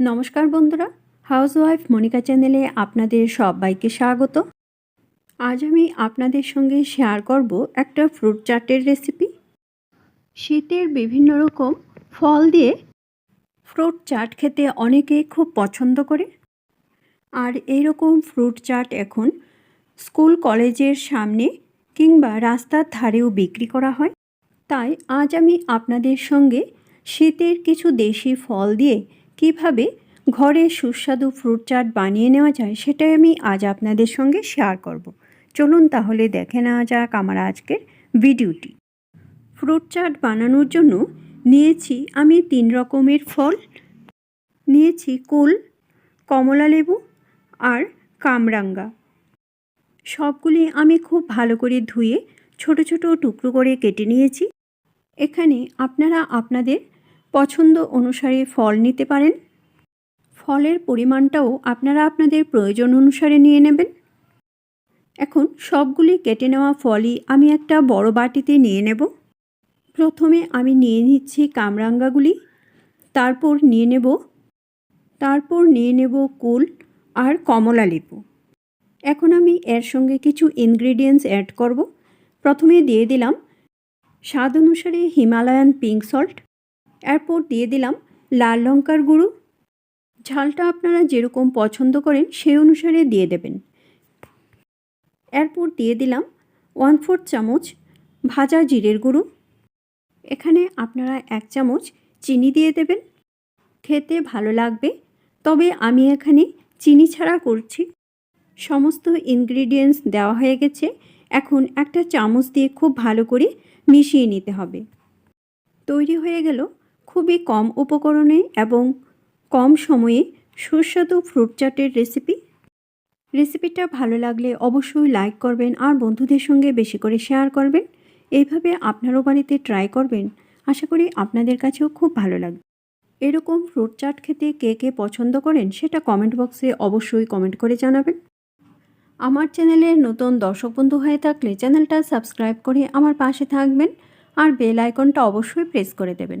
নমস্কার বন্ধুরা house wife Monika চ্যানেলে আপনাদের সবাইকে স্বাগত। আজ আমি আপনাদের সঙ্গে শেয়ার করব একটা ফ্রুট চাটের রেসিপি শীতের বিভিন্ন রকম ফল দিয়ে ফ্রুট চাট খেতে অনেকেই খুব পছন্দ করে। আর এইরকম ফ্রুট চাট এখন স্কুল কলেজের সামনে কিংবা রাস্তার ধারেও বিক্রি করা হয়। তাই আজ আমি আপনাদের সঙ্গে শীতের কিছু দেশি ফল দিয়ে কীভাবে ঘরে সুস্বাদু ফ্রুট চাট বানিয়ে নেওয়া যায় সেটাই আমি আজ আপনাদের সঙ্গে শেয়ার করব। চলুন তাহলে দেখে নেওয়া যাক আমার আজকের ভিডিওটি ফ্রুট চাট বানানোর জন্য নিয়েছি আমি তিন রকমের ফল। নিয়েছি কুল, কমলা লেবু আর কামরাঙ্গা। সবগুলি আমি খুব ভালো করে ধুয়ে ছোট ছোট টুকরো করে কেটে নিয়েছি। এখানে আপনারা আপনাদের পছন্দ অনুসারে ফল নিতে পারেন। ফলের পরিমাণটাও আপনারা আপনাদের প্রয়োজন অনুসারে নিয়ে নেবেন। এখন সবগুলি কেটে নেওয়া ফলই আমি একটা বড় বাটিতে নিয়ে নেব। প্রথমে আমি নিয়ে নিচ্ছি কামরাঙ্গাগুলি, তারপর নিয়ে নেব, তারপর নিয়ে নেব কুল আর কমলা লেবু। এখন আমি এর সঙ্গে কিছু ইনগ্রিডিয়েন্টস অ্যাড করব। প্রথমে দিয়ে দিলাম, স্বাদ অনুসারে হিমালয়ান পিঙ্ক সল্ট এরপর দিয়ে দিলাম লাল লঙ্কার গুঁড়ো। ঝালটা আপনারা যেরকম পছন্দ করেন সেই অনুসারে দিয়ে দেবেন। এরপর দিয়ে দিলাম ওয়ান ফোর্থ চামচ ভাজা জিরের গুঁড়ো। এখানে আপনারা এক চামচ চিনি দিয়ে দেবেন। খেতে ভালো লাগবে, তবে আমি এখানে চিনি ছাড়া করছি। সমস্ত ইনগ্রিডিয়েন্টস দেওয়া হয়ে গেছে। এখন একটা চামচ দিয়ে খুব ভালো করে মিশিয়ে নিতে হবে। তৈরি হয়ে গেল খুবই কম উপকরণে এবং কম সময়ে সুস্বাদু ফ্রুট চাটের রেসিপি রেসিপিটা ভালো লাগলে অবশ্যই লাইক করবেন আর বন্ধুদের সঙ্গে বেশি করে শেয়ার করবেন। এইভাবে আপনারও বাড়িতে ট্রাই করবেন। আশা করি আপনাদের কাছেও খুব ভালো লাগবে। এরকম ফ্রুট চাট খেতে কে কে পছন্দ করেন সেটা কমেন্ট বক্সে অবশ্যই কমেন্ট করে জানাবেন। আমার চ্যানেলের নতুন দর্শক বন্ধু হয়ে থাকলে চ্যানেলটা সাবস্ক্রাইব করে আমার পাশে থাকবেন আর বেল আইকনটা অবশ্যই প্রেস করে দেবেন।